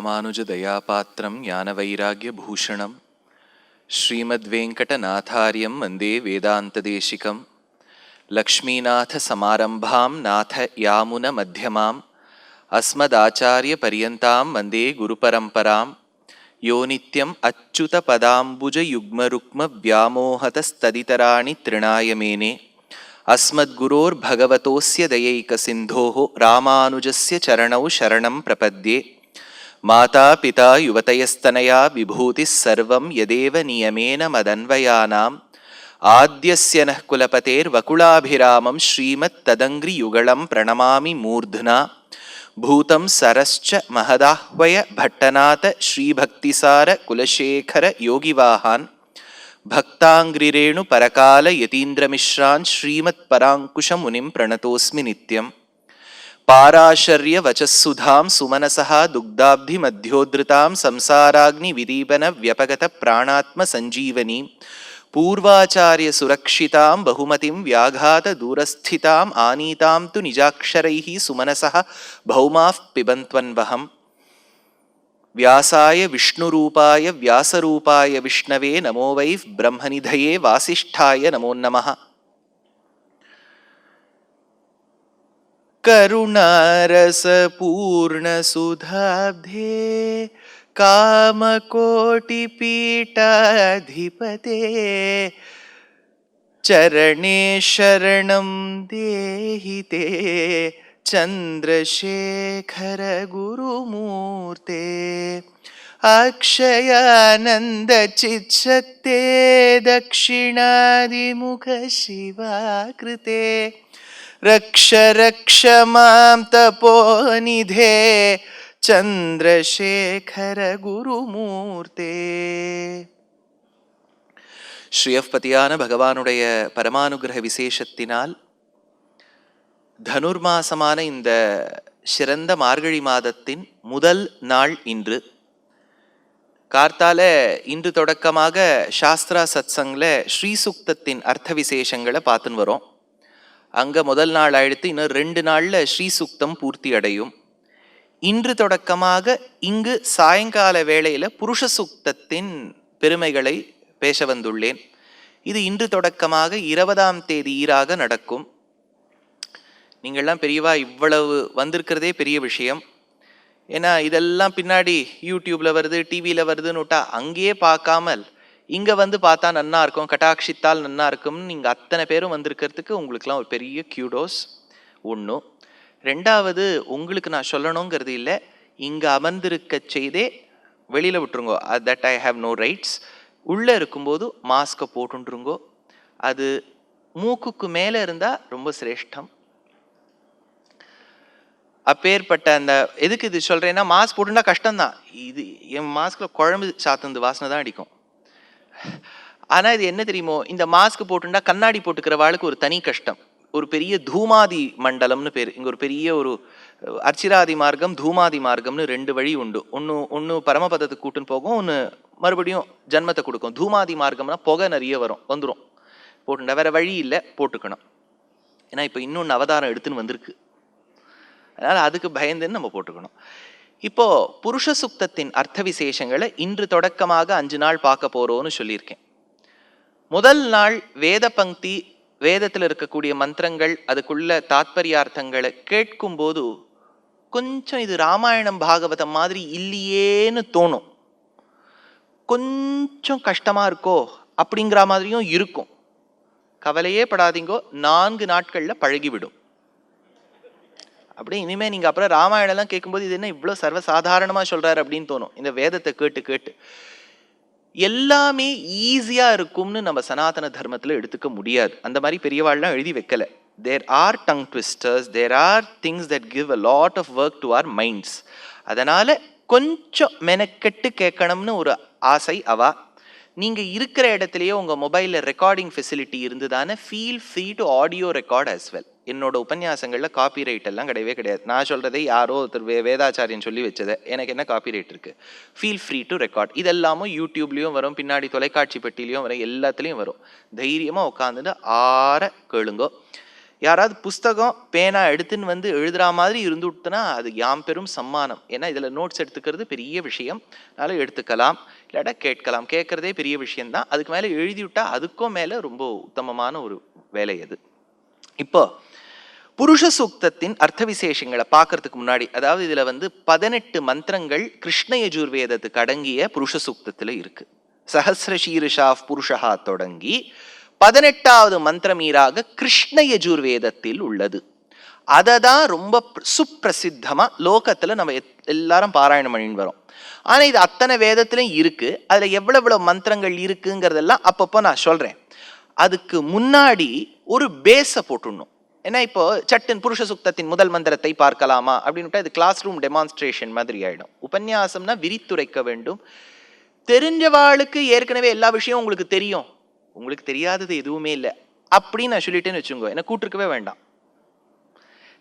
అమానుజదయాపాత్రం జ్ఞానవైరాగ్యభూషణం శ్రీమద్వేంకటనాథార్యం వందే వేదాంతదేశికం. లక్ష్మీనాథసమారంభాం నాథ యామున మధ్యమాం. అస్మదాచార్యపర్యంతం వందే గురుపరంపరాం. యో నిత్యం అచ్యుతపదాంబుజయుగ్మరుక్మవ్యామోహతస్తదితరాణి తృణాయమేనే అస్మద్గురోర్భగవతోస్య దయైకసింధో రామానుజస్య చరణౌ శరణం ప్రపద్యే. மாதா பிதா யுவதயஸ்தனயா விபூதி சர்வம் எதேவ நியமேன மதன்வயானாம். ஆத்தியசியன குலபதேர் வகுளாபிராமம் ஸ்ரீமத் ததங்கிரி யுகலம் பிரணமாமி மூர்த்னா. பூதம் சரஸ்ச மகதாஹ்வய பட்டநாத ஸ்ரீபக்திசார குலசேகர யோகிவாகான் பக்தாங்கிரிரேணு பரகால யதீந்திரமிஸ்ரான் ஸ்ரீமத் பராங்குஷ முனிம் பிரணதோஸ்மி நித்யம். नित्यम् पाराशर्यवचःसुधां सुमनसः दुग्धाब्धिमध्योद्धृतां संसाराग्निविदीपनव्यपगतप्राणात्मसञ्जीवनीं पूर्वाचार्यसुरक्षितां बहुमतिं व्याघातदूरस्थिताम् आनीतां तु निजाक्षरैः सुमनसः भौमाः पिबन्त्वन्वहम्। व्यासाय विष्णुरूपाय व्यासरूपाय विष्णवे नमो वै ब्रह्मनिधये वासिष्ठाय नमो नमः करुणारसपूर्णसुधाब्धे कामकोटिपीटाधिपते चरणे शरणं देहि ते चन्द्रशेखरगुरुमूर्ते अक्षयानन्दचिच्छक्ते दक्षिणादिमुखशिवाकृते रक्ष रक्ष मां तपोनिधे चन्द्रशेखर குருமூர்த்தே ஸ்ரீயப்பதியான பகவானுடைய பரமானுகிரக விசேஷத்தினால் தனுர்மாசமான இந்த சிறந்த மார்கழி மாதத்தின் முதல் நாள் இன்று கார்த்தால இன்று தொடக்கமாக சாஸ்திரா சத்சங்கில் ஸ்ரீசுக்தத்தின் அர்த்த விசேஷங்களை பார்த்துன்னு வரோம் அங்கே முதல் நாள் ஆயிடுத்து இன்னும் ரெண்டு நாளில் ஸ்ரீசுக்தம் பூர்த்தி அடையும். இன்று தொடக்கமாக இங்கு சாயங்கால வேளையில் புருஷ சுக்தத்தின் பெருமைகளை பேச வந்துள்ளேன். இது இன்று தொடக்கமாக இருபதாம் தேதி ஈராக நடக்கும். நீங்கள்லாம் பெரியவா இவ்வளவு வந்திருக்கிறதே பெரிய விஷயம். ஏன்னா இதெல்லாம் பின்னாடி யூடியூப்ல வருது டிவியில் வருதுன்னு விட்டா அங்கேயே பார்க்காமல் இங்கே வந்து பார்த்தா நன்னா இருக்கும் கட்டாட்சித்தால் நன்னா இருக்கும்னு நீங்கள் அத்தனை பேரும் வந்திருக்கிறதுக்கு உங்களுக்குலாம் ஒரு பெரிய கியூடோஸ் ஒன்று ரெண்டாவது உங்களுக்கு நான் சொல்லணுங்கிறது இல்லை இங்கே அமர்ந்திருக்க செய்தே வெளியில் விட்டுருங்கோ. That I have no rights உள்ளே இருக்கும்போது மாஸ்கை போட்டுருங்கோ அது மூக்குக்கு மேலே இருந்தால் ரொம்ப சிரேஷ்டம். அப்பேற்பட்ட அந்த எதுக்கு இது சொல்கிறேன்னா மாஸ்க் போட்டுருந்தா கஷ்டம்தான். இது என் மாஸ்கில் குழம்பு சாத்தந்து வாசனை தான் அடிக்கும். ஆனால் இது என்ன தெரியுமோ இந்த மாஸ்க் போட்டுண்டா கண்ணாடி போட்டுக்கிற வாழ்க்கை ஒரு தனி கஷ்டம். ஒரு பெரிய தூமாதி மண்டலம்னு பேர். இங்கே ஒரு பெரிய ஒரு அர்ச்சிராதி மார்க்கம் தூமாதி மார்க்கம்னு ரெண்டு வழி உண்டு. ஒன்று ஒன்று பரமபதத்துக்கு கூட்டுன்னு போகும் ஒன்று மறுபடியும் ஜன்மத்தை கொடுக்கும். தூமாதி மார்க்கம்னா புகை நிறைய வரும் வந்துடும் போட்டுண்டா வேற வழி இல்லை போட்டுக்கணும். ஏன்னா இப்போ இன்னொன்று அவதாரம் எடுத்துன்னு வந்திருக்கு. அதனால் அதுக்கு பயந்துன்னு நம்ம போட்டுக்கணும். இப்போ புருஷ சுக்தத்தின் அர்த்த விசேஷங்களை இன்று தொடக்கமாக அஞ்சு நாள் பார்க்க போறோம்னு சொல்லியிருக்கேன். முதல் நாள் வேத பங்கி வேதத்தில் இருக்கக்கூடிய மந்திரங்கள் அதுக்குள்ள தாத்பரியார்த்தங்களை கேட்கும்போது கொஞ்சம் இது ராமாயணம் பாகவதம் மாதிரி இல்லையேன்னு தோணும். கொஞ்சம் கஷ்டமா இருக்கோ அப்படிங்கிற மாதிரியும் இருக்கும். கவலையே படாதீங்கோ நான்கு நாட்களில் பழகிவிடும். அப்படியே இனிமே நீங்க அப்புறம் ராமாயணம் எல்லாம் கேட்கும்போது இது என்ன இவ்வளோ சர்வசாதாரணமா சொல்றாரு அப்படின்னு தோணும். இந்த வேதத்தை கேட்டு கேட்டு. எல்லாமே ஈஸியா இருக்கும்னு நம்ம சனாதன தர்மத்துல எடுத்துக்க முடியாது. அந்த மாதிரி பெரியவாள்லாம் எழுதி வைக்கல. There are tongue twisters there are things that give a lot of work to our minds அதனால கொஞ்சம் மெனக்கெட்டு கேட்கணும்னு ஒரு ஆசை அவா. நீங்கள் இருக்கிற இடத்துலையே உங்கள் மொபைலில் recording facility இருந்ததானே feel free to audio record as well என்னோட உபன்யாசங்களில் காப்பி ரைட் எல்லாம் கிடையவே கிடையாது. நான் சொல்கிறதை யாரோ ஒருத்தர் வே வேதாச்சாரியன் சொல்லி வச்சதை. எனக்கு என்ன காப்பி ரைட் இருக்குது ஃபீல் ஃப்ரீ டு ரெக்கார்ட் இதெல்லாமும் யூடியூப்லேயும் வரும் பின்னாடி தொலைக்காட்சி பெட்டிலையும் வரும் எல்லாத்துலேயும் வரும். தைரியமாக உட்காந்துட்டு ஆற கேளுங்கோ யாராவது புஸ்தகம் பேனா எடுத்துன்னு வந்து எழுதுகிற மாதிரி இருந்து விட்டுனா அது யாம் பெரும் சம்மானம். ஏன்னா இதில் நோட்ஸ் எடுத்துக்கிறது பெரிய விஷயம். அதனால் எடுத்துக்கலாம். இல்லாட்டா கேட்கலாம். கேட்குறதே பெரிய விஷயம்தான். அதுக்கு மேலே எழுதி விட்டா அதுக்கும் மேலே ரொம்ப உத்தமமான ஒரு வேலை அது. இப்போ புருஷ சூக்தத்தின் அர்த்த விசேஷங்களை பார்க்கறதுக்கு முன்னாடி அதாவது இதில் வந்து பதினெட்டு மந்திரங்கள் கிருஷ்ண யஜுர்வேதத்துக்கு அடங்கிய புருஷ சூக்தத்தில் இருக்கு. சஹசிர சீருஷா புருஷஹா தொடங்கி பதினெட்டாவது மந்திரமீராக கிருஷ்ண யஜுர்வேதத்தில் உள்ளது. அதை தான் ரொம்ப சுப்பிரசித்தமாக லோகத்தில் நம்ம எத்- எல்லாரும் பாராயணம் பண்ணின்னு வரோம். ஆனால் இது அத்தனை வேதத்திலும் இருக்குது அதில் எவ்வளோ எவ்வளோ மந்திரங்கள் இருக்குங்கிறதெல்லாம் அப்பப்போ நான் சொல்கிறேன் அதுக்கு முன்னாடி ஒரு பேஸை போட்டுடணும். ஏன்னா இப்போ சட்டின் புருஷ சுக்தத்தின் முதல் மந்திரத்தை பார்க்கலாமா அப்படின்னு இது கிளாஸ் ரூம் டெமான்ஸ்ட்ரேஷன் மாதிரி ஆயிடும். உபன்யாசம்னா விரித்துரைக்க வேண்டும். தெரிஞ்சவாளுக்கு ஏற்கனவே எல்லா விஷயம் உங்களுக்கு தெரியும். உங்களுக்கு தெரியாதது எதுவுமே இல்லை. அப்படின்னு நான் சொல்லிட்டேன்னு வச்சுக்கோங்க. என்ன கூட்டிருக்கவே வேண்டாம்.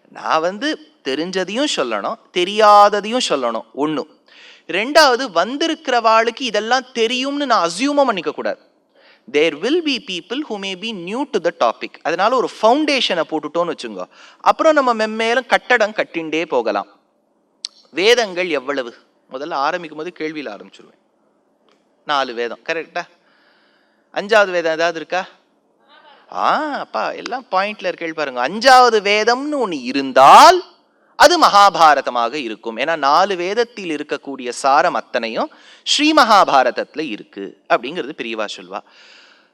நான் வந்து தெரிஞ்சதையும் சொல்லணும் தெரியாததையும் சொல்லணும். ஒன்று ரெண்டாவது வந்திருக்கிறவாளுக்கு இதெல்லாம் தெரியும்னு நான் அசியூமும் பண்ணிக்க கூடாது there will be people who may be new to the topic அதனால ஒரு ஃபவுண்டேஷனை போட்டுட்டோம்னு வச்சுங்க. அப்புறம் நம்ம மெம்மேலும் கட்டடம் கட்டிண்டே போகலாம். வேதங்கள் எவ்வளவு? முதல்ல ஆரம்பிக்கும் போது கேள்வியில் ஆரம்பிச்சிருவேன். நாலு வேதம். கரெக்டா அஞ்சாவது வேதம் ஏதாவது இருக்கா? ஆ அப்பா எல்லாம் பாயிண்ட்ல இருக்கேள் பாருங்க. அஞ்சாவது வேதம்னு ஒன்று இருந்தால் அது மகாபாரதமாக இருக்கும். ஏன்னா நாலு வேதத்தில் இருக்கக்கூடிய சாரம் அத்தனையும் ஸ்ரீ மகாபாரதத்தில் இருக்கு. அப்படிங்கிறது பிரியவா சொல்வா.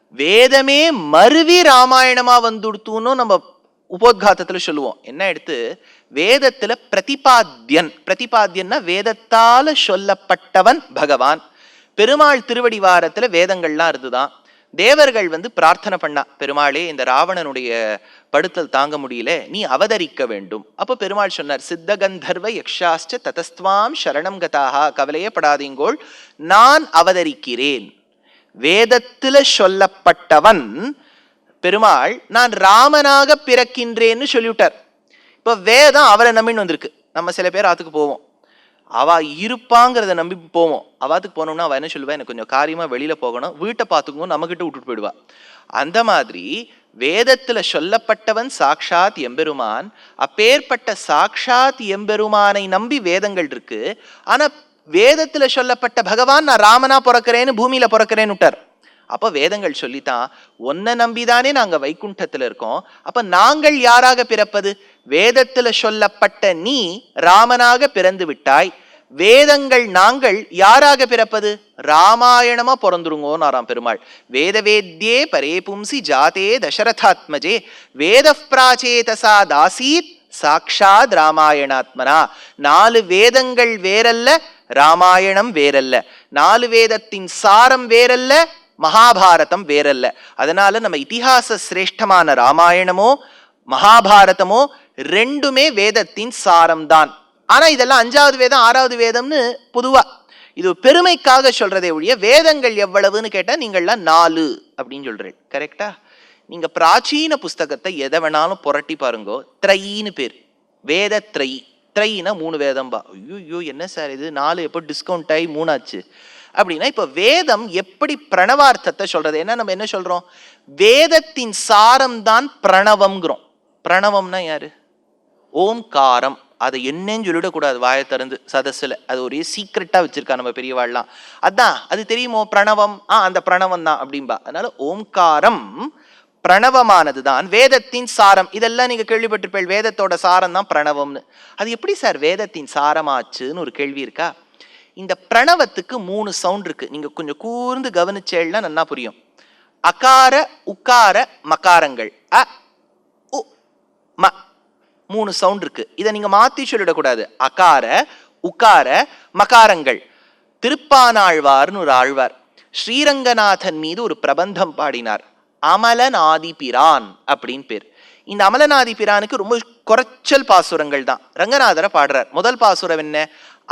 வேதமே மருவி ராமாயணமா வந்துடுத்துன்னு நம்ம உபோத்காத்தத்துல சொல்லுவோம். என்ன எடுத்து? வேதத்துல பிரதிபாத்தியன் பிரதிபாத்தியன்னா வேதத்தால சொல்லப்பட்டவன் பகவான். பெருமாள் திருவடி வாரத்துல வேதங்கள்லாம் இருந்துதான். தேவர்கள் வந்து பிரார்த்தனை பண்ணா பெருமாளே இந்த ராவணனுடைய படுத்தல் தாங்க முடியல நீ அவதரிக்க வேண்டும். அப்போ பெருமாள் சொன்னார் சித்த கந்தர்வ ததஸ்துவாம் சரணம் கதாகா கவலையே படாதீங்கோள் நான் அவதரிக்கிறேன். வேதத்தில் சொல்லப்பட்டவன் பெருமாள் நான் ராமனாக பிறக்கின்றேன்னு சொல்லிவிட்டார். இப்போ வேதம் அவரை நம்பின்னு வந்திருக்கு. நம்ம சில பேர் ஆத்துக்கு போவோம். அவ இருப்பாங்கிறத நம்பி போவோம். அவாத்துக்கு போனோம்னா அவ என்ன சொல்லுவா? எனக்கு கொஞ்சம் காரியமா வெளியில போகணும். வீட்டை பார்த்துக்கோ நம்ம கிட்ட விட்டுட்டு போயிடுவா. அந்த மாதிரி வேதத்துல சொல்லப்பட்டவன் சாக்ஷாத் எம்பெருமான். அப்பேற்பட்ட சாக்ஷாத் எம்பெருமானை நம்பி வேதங்கள் இருக்கு. ஆனா வேதத்தில் சொல்லப்பட்ட பகவான் நான் ராமனா பிறக்கிறேன்னு பூமியில பிறக்கிறேன்னு விட்டார். அப்போ வேதங்கள் சொல்லித்தான் ஒன்னை நம்பிதானே நாங்கள் வைக்குண்டத்தில் இருக்கோம். அப்போ நாங்கள் யாராக பிறப்பது? வேதத்தில் சொல்லப்பட்ட நீ ராமனாக பிறந்து விட்டாய். வேதங்கள் நாங்கள் யாராக பிறப்பது? ராமாயணமா பிறந்துருங்கோன்னாராம் பெருமாள். வேதவேத்யே பரே பும்சி ஜாதே தசரதாத்மஜே. வேத பிராச்சேதசா தாசீத் சாக்ஷாத் ராமாயணாத்மனா. நாலு வேதங்கள் வேறல்ல ராமாயணம் வேறல்ல. நாலு வேதத்தின் சாரம் வேறல்ல மகாபாரதம் வேறல்ல. அதனால நம்ம இதிகாச சிரேஷ்டமான ராமாயணமோ மகாபாரதமோ ரெண்டுமே வேதத்தின் சாரம்தான். ஆனா இதெல்லாம் அஞ்சாவது வேதம் ஆறாவது வேதம்னு பொதுவா. இது பெருமைக்காக சொல்றதே ஒழிய வேதங்கள் எவ்வளவுன்னு கேட்டா நீங்கள்லாம் நாலு அப்படின்னு சொல்றேன் கரெக்டா நீங்க பிராச்சீன புஸ்தகத்தை எதை வேணாலும் புரட்டி பாருங்கோ த்ரையின்னு பேர். வேத த்ரை. த்ரைனா மூணு வேதம்பா. ஐயோ ஐயோ என்ன சார் இது? நாலு எப்போ டிஸ்கவுண்ட் ஆகி மூணாச்சு? அப்படின்னா இப்போ வேதம் எப்படி பிரணவார்த்தத்தை சொல்றது? என்ன நம்ம என்ன சொல்றோம்? வேதத்தின் சாரம் தான் பிரணவம்ங்கிறோம். பிரணவம்னா யாரு? ஓம்காரம். அதை என்னன்னு சொல்லிடக்கூடாது வாயை திறந்து சதஸில் அது ஒரே சீக்ரெட்டாக வச்சுருக்கா நம்ம பெரியவாள்லாம். அதான் அது தெரியுமோ? பிரணவம். ஆ அந்த பிரணவம் தான் அப்படின்பா அதனால ஓம்காரம் பிரணவமானது தான் வேதத்தின் சாரம் இதெல்லாம் நீங்கள் கேள்விப்பட்டிருப்பீள் வேதத்தோட சாரம் தான் பிரணவம்னு. அது எப்படி சார் வேதத்தின் சாரமாச்சுன்னு ஒரு கேள்வி இருக்கா? இந்த பிரணவத்துக்கு மூணு சவுண்ட் இருக்கு. நீங்க கொஞ்சம் கூர்ந்து கவனிச்சேள்னா நல்லா புரியும். அகார உக்கார மகாரங்கள். அ உ ம. மூணு சவுண்ட் இருக்கு. இதை நீங்க மாத்தி சொல்லிடக்கூடாது. அகார உக்கார மகாரங்கள். திருப்பானாழ்வார்னு ஒரு ஆழ்வார் ஸ்ரீரங்கநாதன் மீது ஒரு பிரபந்தம் பாடினார். அமலநாதி பிரான் அப்படின்னு பேர். இந்த அமலநாதி பிரானுக்கு ரொம்ப குறைச்சல் பாசுரங்கள் தான். ரங்கநாதரை பாடுறார். முதல் பாசுரம் என்ன?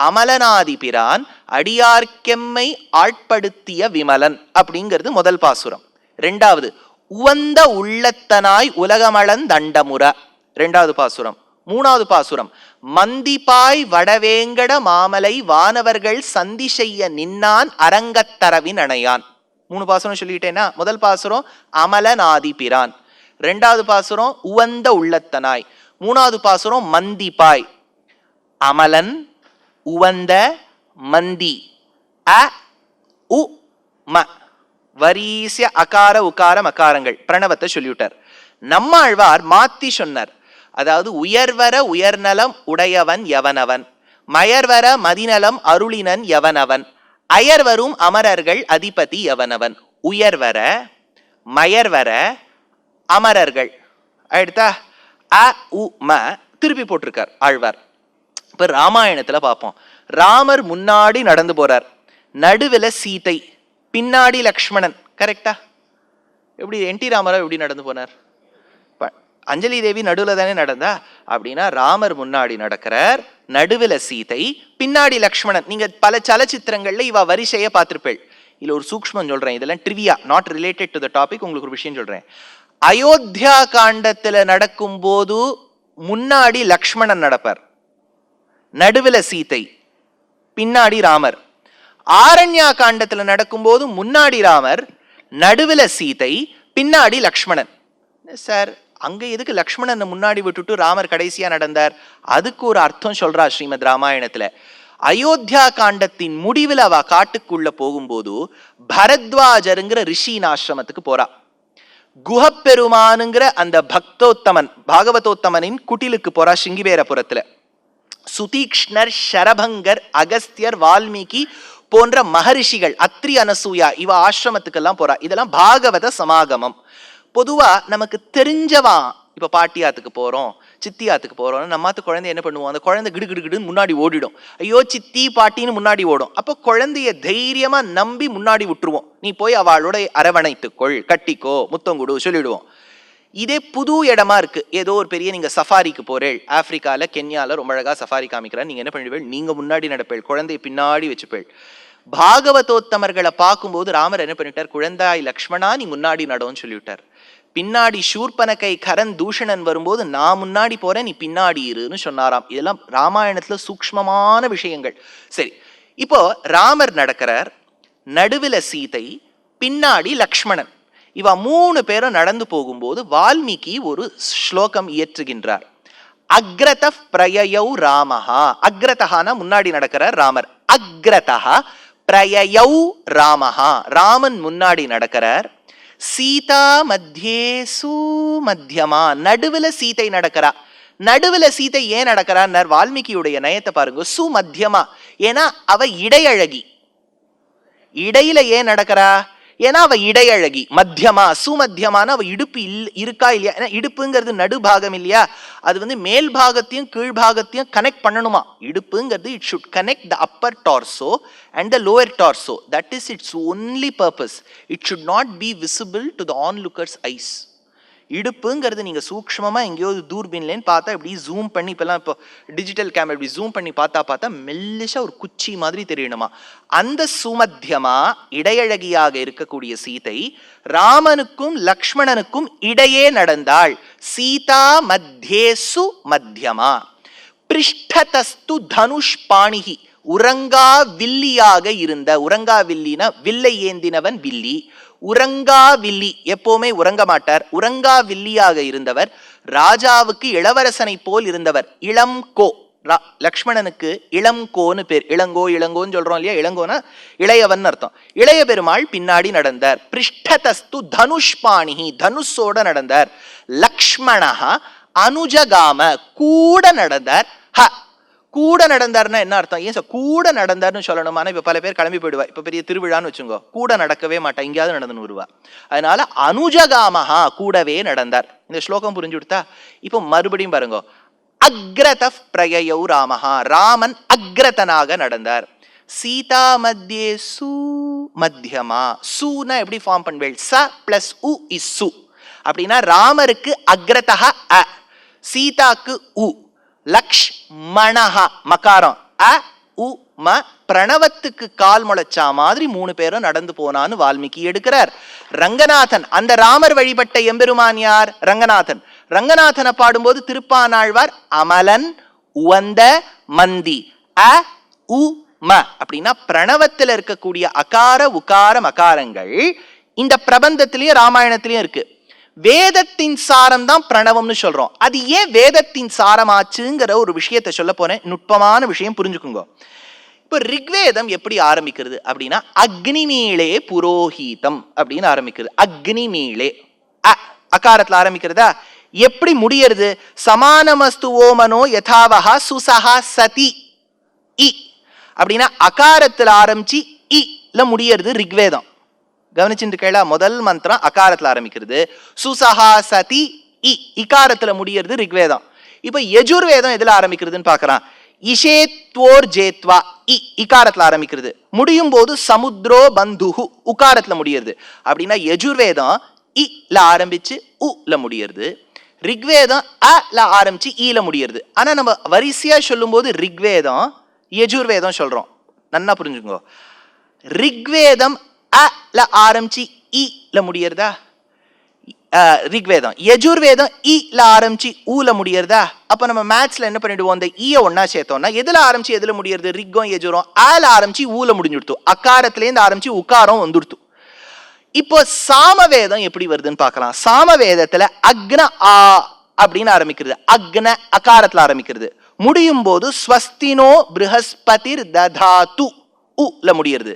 அமலநாதி பிரான் அடியார்க்கெம்மை ஆட்படுத்திய விமலன் அப்படிங்கிறது முதல் பாசுரம். ரெண்டாவது உவந்த உள்ளத்தனாய் உலகமளன் தண்டமுற. ரெண்டாவது பாசுரம். மூணாவது பாசுரம் மந்திபாய் வடவேங்கட மாமலை வானவர்கள் சந்தி செய்ய நின்னான் அரங்கத்தரவின் அணையான். மூணு பாசுரம் சொல்லிட்டேன்னா முதல் பாசுரம் அமலநாதி பிரான். ரெண்டாவது பாசுரம் உவந்த உள்ளத்தனாய். மூணாவது பாசுரம் மந்திப்பாய் அமலன் உவந்த மந்தி. அ உ ம. வரிசைய அகார உகார மகாரங்கள். பிரணவத்தை சொல்லிவிட்டார். நம்மாழ்வார் மாத்தி சொன்னார். அதாவது உயர்வர உயர்நலம் உடையவன் எவனவன் மயர்வர மதிநலம் அருளினன் எவனவன் அயர்வரும் அமரர்கள் அதிபதி எவனவன்? உயர்வர மயர்வர அமரர்கள். அடுத்தா அ உ ம திருப்பி போட்டிருக்கார் ஆழ்வார். இப்போ ராமாயணத்தில் பார்ப்போம். ராமர் முன்னாடி நடந்து போறார். நடுவில் சீதை பின்னாடி லக்ஷ்மணன். கரெக்டா எப்படி என் டி ராமராவ் எப்படி நடந்து போனார்? அஞ்சலி தேவி நடுவில் தானே நடந்தா? அப்படின்னா ராமர் முன்னாடி நடக்கிறார். நடுவில் சீதை பின்னாடி லக்ஷ்மணன். நீங்க பல சலச்சித்திரங்கள்ல இவ வரிசையை பார்த்திருப்பேள். இதில் ஒரு சூக்மம் சொல்றேன் இதெல்லாம் trivia not related to the topic உங்களுக்கு ஒரு விஷயம் சொல்றேன். அயோத்தியா காண்டத்துல நடக்கும்போது முன்னாடி லக்ஷ்மணன் நடப்பார். நடுவில் சீதை பின்னாடி ராமர். ஆரண்யா காண்டத்துல நடக்கும்போது முன்னாடி ராமர் நடுவில் சீதை பின்னாடி லக்ஷ்மணன். சார் அங்க எதுக்கு லக்ஷ்மணனை முன்னாடி விட்டுட்டு ராமர் கடைசியா நடந்தார்? அதுக்கு ஒரு அர்த்தம் சொல்றா ஸ்ரீமத் ராமாயணத்துல. அயோத்தியா காண்டத்தின் முடிவில் அவ காட்டுக்குள்ள போகும்போது பரத்வாஜருங்கிற ரிஷியின் ஆசிரமத்துக்கு போறா. குஹப்பெருமானுங்கிற அந்த பக்தோத்தமன் பாகவதோத்தமனின் குட்டிலுக்கு போறா சிங்கிபேரபுரத்துல. சுதீக்ஷ்ணர் ஷரபங்கர் அகஸ்தியர் வால்மீகி போன்ற மகரிஷிகள் அத்ரி அனசூயா இவ ஆசிரமத்துக்கெல்லாம் போறா. இதெல்லாம் பாகவத சமாகமம். பொதுவாக நமக்கு தெரிஞ்சவான் இப்போ பாட்டியாத்துக்கு போகிறோம் சித்தியாத்துக்கு போறோம் நம்மாத்து குழந்தை என்ன பண்ணுவோம்? அந்த குழந்தை கிடு கிடு கிடுன்னு முன்னாடி ஓடிடும். ஐயோ சித்தி பாட்டின்னு முன்னாடி ஓடும். அப்போ குழந்தைய தைரியமாக நம்பி முன்னாடி விட்டுருவோம். நீ போய் அவளோட அரவணைத்துக்கொள் கட்டிக்கோ முத்தங்குடு சொல்லிடுவோம். இதே புது இடமா இருக்கு. ஏதோ ஒரு பெரிய நீங்க சஃபாரிக்கு போறேள். ஆப்பிரிக்கால கென்யால ரொம்ப அழகா சஃபாரி காமிக்கிறார் நீங்க என்ன பண்ணுவீள் நீங்க முன்னாடி நடப்பேள். குழந்தைய பின்னாடி வச்சுப்பேள். பாகவதோத்தமர்களை பார்க்கும்போது ராமர் என்ன பண்ணிட்டார்? குழந்தாய் லக்ஷ்மணா நீ முன்னாடி நடோன்னு சொல்லிவிட்டார். பின்னாடி சூர்பனகை கரண் தூஷணன் வரும்போது நான் முன்னாடி போறேன் நீ பின்னாடி இருன்னு சொன்னாராம். இதெல்லாம் ராமாயணத்துல சூக்ஷ்மமான விஷயங்கள். சரி இப்போ ராமர் நடக்கிறார் நடுவில் சீதை பின்னாடி லக்ஷ்மணன். இவ மூணு பேரும் நடந்து போகும்போது வால்மீகி ஒரு ஸ்லோகம் இயற்றுகின்றார். அக்ரத பிரயயௌ ராமஹா. அக்ரதஹானா முன்னாடி நடக்கிறார் ராமர். அக்ரதஹா பிரயயௌ ராமஹா. ராமன் முன்னாடி நடக்கிறார் சீதா மத்தியே மத்தியமா நடுவில் சீதை நடக்கிறா. நடுவில் சீதை ஏன் நடக்கிறார் வால்மீகியுடைய நயத்தை பாருங்க. சுமத்தியமா? ஏன்னா அவ இடையழகி. இடையில ஏன் நடக்கிறா? ஏன்னா அவ இடையழகி மத்தியமா சுமத்தியமான அவ இடுப்பு இல் இருக்கா இல்லையா? ஏன்னா இடுப்புங்கிறது நடுபாகம் இல்லையா? அது வந்து மேல் பாகத்தையும் கீழ்பாகத்தையும் கனெக்ட் பண்ணணுமா? இடுப்புங்கிறது it should connect the upper torso and the lower torso that is its only purpose it should not be visible to the onlookers eyes இடுப்புங்கிறது நீங்கள் சூக்ஷமமாக எங்கேயோ தூர்பின்லேன்னு பார்த்தா இப்படி ஜூம் பண்ணி இப்போல்லாம் இப்போ டிஜிட்டல் கேமரா இப்படி ஜூம் பண்ணி பார்த்தா பார்த்தா மெல்லிஷாக ஒரு குச்சி மாதிரி தெரியணுமா? அந்த சுமத்தியமா இடையழகியாக இருக்கக்கூடிய சீதை ராமனுக்கும் லக்ஷ்மணனுக்கும் இடையே நடந்தாள். சீதா மத்தியேசு மத்தியமா. பிருஷ்டதஸ்து தனுஷ் பாணிகி உறங்கா வில்லியாக இருந்த உறங்கா வில்லினா வில்லை ஏந்தினவன் வில்லி. உறங்காவில்லி. எப்போவுமே உறங்க மாட்டார் உறங்காவில்லியாக இருந்தவர் ராஜாவுக்கு இளவரசனை போல் இருந்தவர். இளம் கோ ரா- லக்ஷ்மணனுக்கு இளங்கோன்னு பேர். இளங்கோ இளங்கோன்னு சொல்றோம் இல்லையா? இளங்கோனா இளையவன் அர்த்தம். இளைய பெருமாள் பின்னாடி நடந்தார். பிருஷ்டதஸ்து தனுஷ்பாணி தனுஷோட நடந்தார். லக்ஷ்மணஹா அனுஜகாம கூட நடந்தார். ஹ கூட நடந்தார்னா என்ன அர்த்தம்? ஏன் சார் கூட நடந்தார்னு சொல்லணுமா இப்போ பல பேர் கிளம்பி போயிடுவா. இப்போ பெரிய திருவிழான்னு வச்சுங்கோ. கூட நடக்கவே மாட்டா. எங்கேயாவது நடந்துன்னு வருவா. அதனால அனுஜகாமஹா கூடவே நடந்தார். இந்த ஸ்லோகம் புரிஞ்சு கொடுத்தா? இப்போ மறுபடியும் பாருங்க. அக்ரத பிரயயௌ ராமஹா. ராமன் அக்ரதனாக நடந்தார். சீதா மத்தியே சு மத்தியமா. சூனா எப்படி ஃபார்ம் பண்ணுவேள்? ச பிளஸ் உ இஸ் சு. அப்படின்னா ராமருக்கு அக்ரதா அ. சீதாக்கு உ. லக்ஷ் மனஹா மக்காரம். அ உ ம பிரணவத்துக்கு கால் முளைச்சா மாதிரி மூணு பேரும் நடந்து போனான்னு வால்மீகி எடுக்கிறார். ரங்கநாதன் அந்த ராமர் வழிபட்ட எம்பெருமான் யார்? ரங்கநாதன். ரங்கநாதனை பாடும்போது திருப்பானாழ்வார் அமலன் உவந்த மந்தி. அ உ ம. அப்படின்னா பிரணவத்தில் இருக்கக்கூடிய அகார உகார மகாரங்கள் இந்த பிரபந்தத்திலையும் ராமாயணத்திலையும் இருக்கு. வேதத்தின் சாரம் தான் பிரணவம்னு சொல்றோம். அது ஏன் வேதத்தின் சாரமாச்சுங்கிற ஒரு விஷயத்தை சொல்ல போறேன். நுட்பமான விஷயம் புரிஞ்சுக்குங்க. இப்போ ரிக்வேதம் எப்படி ஆரம்பிக்கிறது அப்படின்னா அக்னிமீளே புரோஹீதம் அப்படின்னு ஆரம்பிக்கிறது. அக்னிமீளே அ அகாரத்துல ஆரம்பிக்கிறதா? எப்படி முடியறது? சமானமஸ்து ஓமனோ யதாவஹா சுசஹா சதி. இ. அப்படின்னா அகாரத்தில் ஆரம்பிச்சு இ முடியறது ரிக்வேதம். கவனிச்சுட்டு கேளா முதல் மந்திரம் அகாரத்துல ஆரம்பிக்கிறது. சுசஹா சதி இ இகாரத்துல முடியறது ரிக்வேதம். இப்போ யஜுர்வேதம் எதுல ஆரம்பிக்கிறதுன்னு பார்க்கறான் இஷேத்வோர் ஜேத்வா இ இகாரத்துல ஆரம்பிக்கிறது. முடியும் போது சமுத்ரோ பந்துஹு உகாரத்துல முடியறது. அப்படின்னா யஜுர்வேதம் இல ஆரம்பிச்சு உல முடியறது. ரிக்வேதம் அ ல ஆரம்பிச்சு ஈல முடியறது. ஆனா நம்ம வரிசையா சொல்லும்போது ரிக்வேதம் யஜுர்வேதம் சொல்றோம். நன்னா புரிஞ்சுக்கோ. ரிக்வேதம் அ ல ஆரம்பிச்சு இல முடியறதா? ரிக்வேதம். யஜுர்வேதம் இ ல ஆரம்பிச்சு ஊல முடியறதா? அப்ப நம்ம மேத்ஸ்ல என்ன பண்ணிடுவோம்? அந்த ஈய ஒன்னா சேர்த்தோம்னா எதுல ஆரம்பிச்சு எதுல முடியறது? ரிக்கும் யஜுரம் ஆல ஆரம்பிச்சு ஊல முடிஞ்சுடுத்து. அக்காரத்துலேருந்து ஆரம்பிச்சு உக்காரம் வந்துடுத்து. இப்போ சாமவேதம் எப்படி வருதுன்னு பார்க்கலாம். சாமவேதத்துல அக்ன ஆ அப்படின்னு ஆரம்பிக்கிறது. அக்ன அகாரத்துல ஆரம்பிக்கிறது. முடியும் போது ஸ்வஸ்தினோ பிருஹஸ்பதிர் ததாத்து உல முடியறது.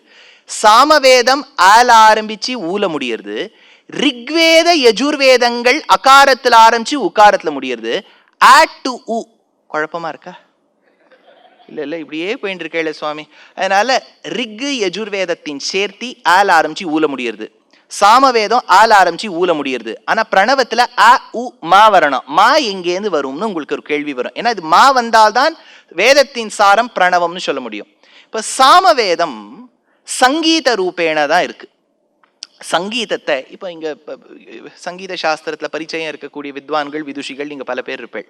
சாமவேதம் ஆல ஆரம்பிச்சு ஊல முடியறது. ரிக்வேத யஜுர்வேதங்கள் அகாரத்தில் ஆரம்பிச்சு உக்காரத்தில் முடியறது. ஆட் டு உ. குழப்பமா இருக்கா? இல்லை இல்லை இப்படியே போயிட்டு இருக்கேல சுவாமி. அதனால ரிக்கு யஜுர்வேதத்தின் சேர்த்தி ஆல் ஆரம்பிச்சு ஊல முடியறது. சாமவேதம் ஆல் ஆரம்பிச்சு ஊல முடியறது. ஆனா பிரணவத்துல அ உ மா வரணும். மா எங்கேருந்து வரும்னு உங்களுக்கு ஒரு கேள்வி வரும். ஏன்னா இது மா வந்தால்தான் வேதத்தின் சாரம் பிரணவம்னு சொல்ல முடியும். இப்போ சாமவேதம் சங்கீத ரூபேண தான் இருக்குது சங்கீதத்தை இப்போ இங்கே சங்கீத சாஸ்திரத்தில் பரிச்சயம் இருக்கக்கூடிய வித்வான்கள் விதுஷிகள் நீங்கள் பல பேர் இருப்பேள்.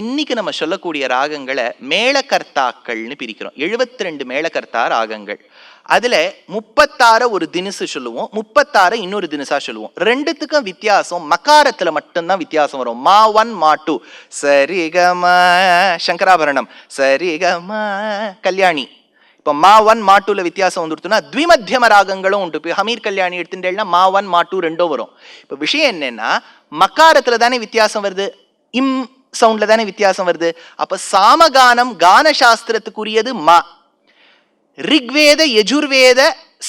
இன்னைக்கு நம்ம சொல்லக்கூடிய ராகங்களை மேளக்கர்த்தாக்கள்னு பிரிக்கிறோம். 72 ரெண்டு மேளக்கர்த்தா ராகங்கள். அதில் முப்பத்தாற ஒரு தினுசு சொல்லுவோம் முப்பத்தாற இன்னொரு தினசா சொல்லுவோம். ரெண்டுத்துக்கும் வித்தியாசம் மக்காரத்தில் மட்டும்தான் வித்தியாசம் வரும். மா ஒன் மா டூ. சரிகம சங்கராபரணம். சரிகம கல்யாணி. இப்போ மா ஒன் மா டூவில் வித்தியாசம் வந்துடுத்துனா த்விமத்தியம ராகங்களும் உண்டு. இப்போ ஹமீர் கல்யாணி எடுத்துட்டேன்னா மா ஒன் மா டூ ரெண்டும் வரும். இப்போ விஷயம் என்னென்னா மக்காரத்தில் தானே வித்தியாசம் வருது? இம் சவுண்டில் தானே வித்தியாசம் வருது? அப்போ சாமகானம் கான சாஸ்திரத்துக்குரியது மா. ரிக்வேத யஜுர்வேத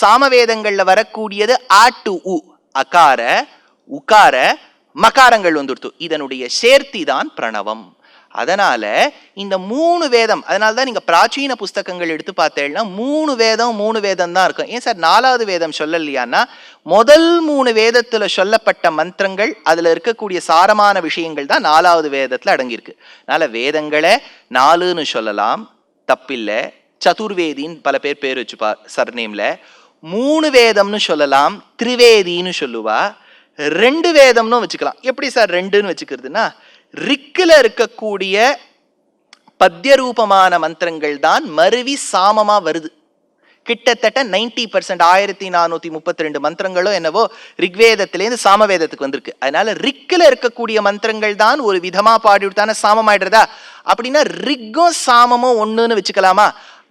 சாமவேதங்களில் வரக்கூடியது ஆ டு உ. அகார உகார மகாரங்கள் வந்துடுத்து இதனுடைய சேர்த்தி தான் பிரணவம். அதனால இந்த மூணு வேதம் அதனால தான் நீங்கள் பிராச்சீன புஸ்தகங்கள் எடுத்து பார்த்தேன்னா மூணு வேதம் மூணு வேதம் தான் இருக்கும். ஏன் சார் நாலாவது வேதம் சொல்லலையான்னா முதல் மூணு வேதத்தில் சொல்லப்பட்ட மந்திரங்கள் அதில் இருக்கக்கூடிய சாரமான விஷயங்கள் தான் நாலாவது வேதத்தில் அடங்கியிருக்கு. அதனால் வேதங்களை நாலுன்னு சொல்லலாம் தப்பில்லை. சதுர்வேதின்னு பல பேர் பேர் வச்சுப்பா சர்நேமில் மூணு வேதம்னு சொல்லலாம் திரிவேதின்னு சொல்லுவா. ரெண்டு வேதம்னு வச்சுக்கலாம். எப்படி சார் ரெண்டுன்னு வச்சுக்கிறதுனா ரிக்கில் இருக்கக்கூடிய பத்தியரூபமான மந்திரங்கள் தான் மருவி சாமமாக வருது. கிட்டத்தட்ட நைன்டி பர்சன்ட் ஆயிரத்தி நானூற்றி முப்பத்தி ரெண்டு மந்திரங்களோ என்னவோ ரிக்வேதத்திலேருந்து சாமவேதத்துக்கு வந்திருக்கு. அதனால ரிக்கில் இருக்கக்கூடிய மந்திரங்கள் தான் ஒரு விதமாக பாடிவிட்டான சாமமாயிடுறதா? அப்படின்னா ரிக்கும் சாமமும் ஒன்றுன்னு வச்சுக்கலாமா?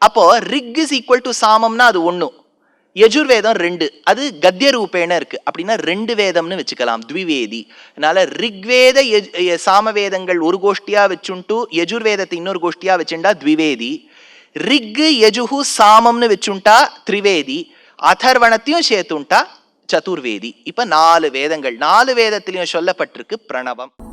அப்போ ரிக் இஸ் ஈக்குவல் டு சாமம்னா அது ஒன்று யஜுர்வேதம் ரெண்டு. அது கத்திய ரூபேன இருக்கு. அப்படின்னா ரெண்டு வேதம்னு வச்சுக்கலாம். த்விவேதி. அதனால ரிக்வேத சாமவேதங்கள் ஒரு கோஷ்டியா வச்சுண்டு யஜுர்வேதத்தை இன்னொரு கோஷ்டியா வச்சுண்டா த்விவேதி. ரிக்கு யஜுஹு சாமம்னு வச்சுண்டா திரிவேதி. அதர்வணத்தையும் சேர்த்துண்டா சதுர்வேதி. இப்ப நாலு வேதங்கள். நாலு வேதத்திலையும் சொல்லப்பட்டிருக்கு பிரணவம்.